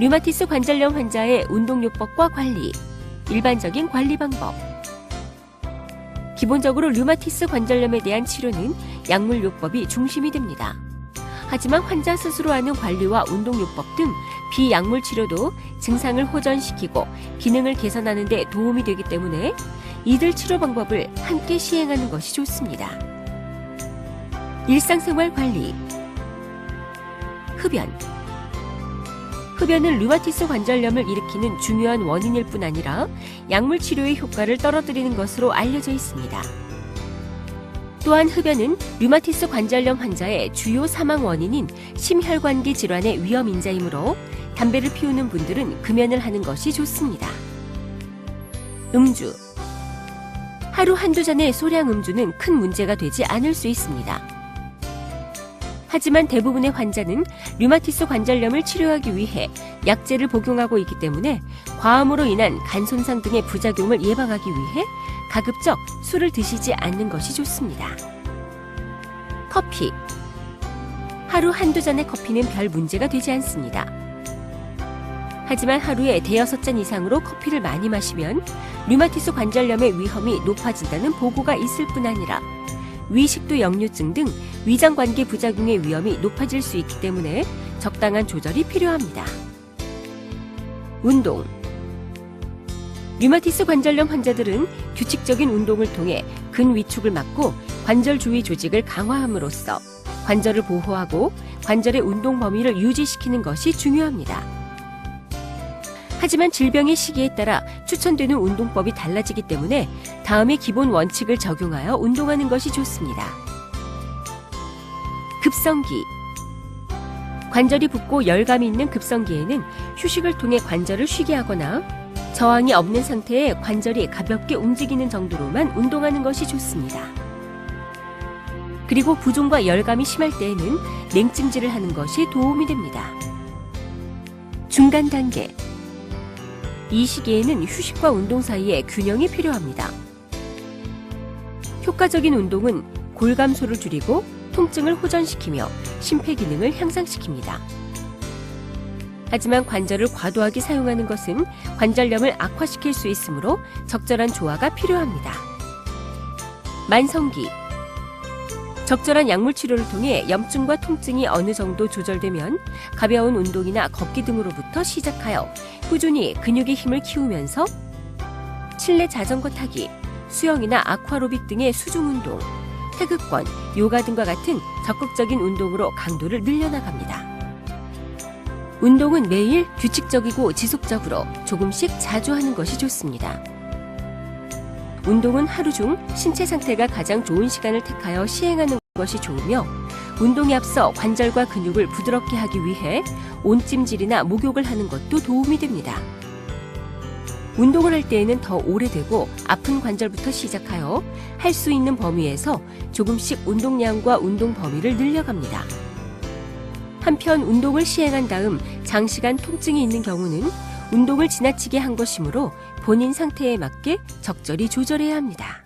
류마티스 관절염 환자의 운동요법과 관리, 일반적인 관리 방법. 기본적으로 류마티스 관절염에 대한 치료는 약물요법이 중심이 됩니다. 하지만 환자 스스로 하는 관리와 운동요법 등 비약물 치료도 증상을 호전시키고 기능을 개선하는 데 도움이 되기 때문에 이들 치료 방법을 함께 시행하는 것이 좋습니다. 일상생활 관리 흡연 흡연은 류마티스 관절염을 일으키는 중요한 원인일 뿐 아니라 약물 치료의 효과를 떨어뜨리는 것으로 알려져 있습니다. 또한 흡연은 류마티스 관절염 환자의 주요 사망 원인인 심혈관계 질환의 위험 인자이므로 담배를 피우는 분들은 금연을 하는 것이 좋습니다. 음주 하루 한두 잔의 소량 음주는 큰 문제가 되지 않을 수 있습니다. 하지만 대부분의 환자는 류마티스 관절염을 치료하기 위해 약제를 복용하고 있기 때문에 과음으로 인한 간 손상 등의 부작용을 예방하기 위해 가급적 술을 드시지 않는 것이 좋습니다. 커피. 하루 한두 잔의 커피는 별 문제가 되지 않습니다. 하지만 하루에 대여섯 잔 이상으로 커피를 많이 마시면 류마티스 관절염의 위험이 높아진다는 보고가 있을 뿐 아니라 위식도 역류증 등 위장 관계 부작용의 위험이 높아질 수 있기 때문에 적당한 조절이 필요합니다. 운동 류마티스 관절염 환자들은 규칙적인 운동을 통해 근위축을 막고 관절 주위 조직을 강화함으로써 관절을 보호하고 관절의 운동 범위를 유지시키는 것이 중요합니다. 하지만 질병의 시기에 따라 추천되는 운동법이 달라지기 때문에 다음의 기본 원칙을 적용하여 운동하는 것이 좋습니다. 급성기 관절이 붓고 열감이 있는 급성기에는 휴식을 통해 관절을 쉬게 하거나 저항이 없는 상태에 관절이 가볍게 움직이는 정도로만 운동하는 것이 좋습니다. 그리고 부종과 열감이 심할 때에는 냉찜질을 하는 것이 도움이 됩니다. 중간 단계 이 시기에는 휴식과 운동 사이에 균형이 필요합니다. 효과적인 운동은 골감소를 줄이고 통증을 호전시키며 심폐 기능을 향상시킵니다. 하지만 관절을 과도하게 사용하는 것은 관절염을 악화시킬 수 있으므로 적절한 조화가 필요합니다. 만성기 적절한 약물 치료를 통해 염증과 통증이 어느 정도 조절되면 가벼운 운동이나 걷기 등으로부터 시작하여 꾸준히 근육의 힘을 키우면서 실내 자전거 타기, 수영이나 아쿠아로빅 등의 수중 운동, 태극권, 요가 등과 같은 적극적인 운동으로 강도를 늘려나갑니다. 운동은 매일 규칙적이고 지속적으로 조금씩 자주 하는 것이 좋습니다. 운동은 하루 중 신체 상태가 가장 좋은 시간을 택하여 시행하는 것이 좋으며 운동에 앞서 관절과 근육을 부드럽게 하기 위해 온찜질이나 목욕을 하는 것도 도움이 됩니다. 운동을 할 때에는 더 오래되고 아픈 관절부터 시작하여 할 수 있는 범위에서 조금씩 운동량과 운동 범위를 늘려갑니다. 한편 운동을 시행한 다음 장시간 통증이 있는 경우는 운동을 지나치게 한 것이므로 본인 상태에 맞게 적절히 조절해야 합니다.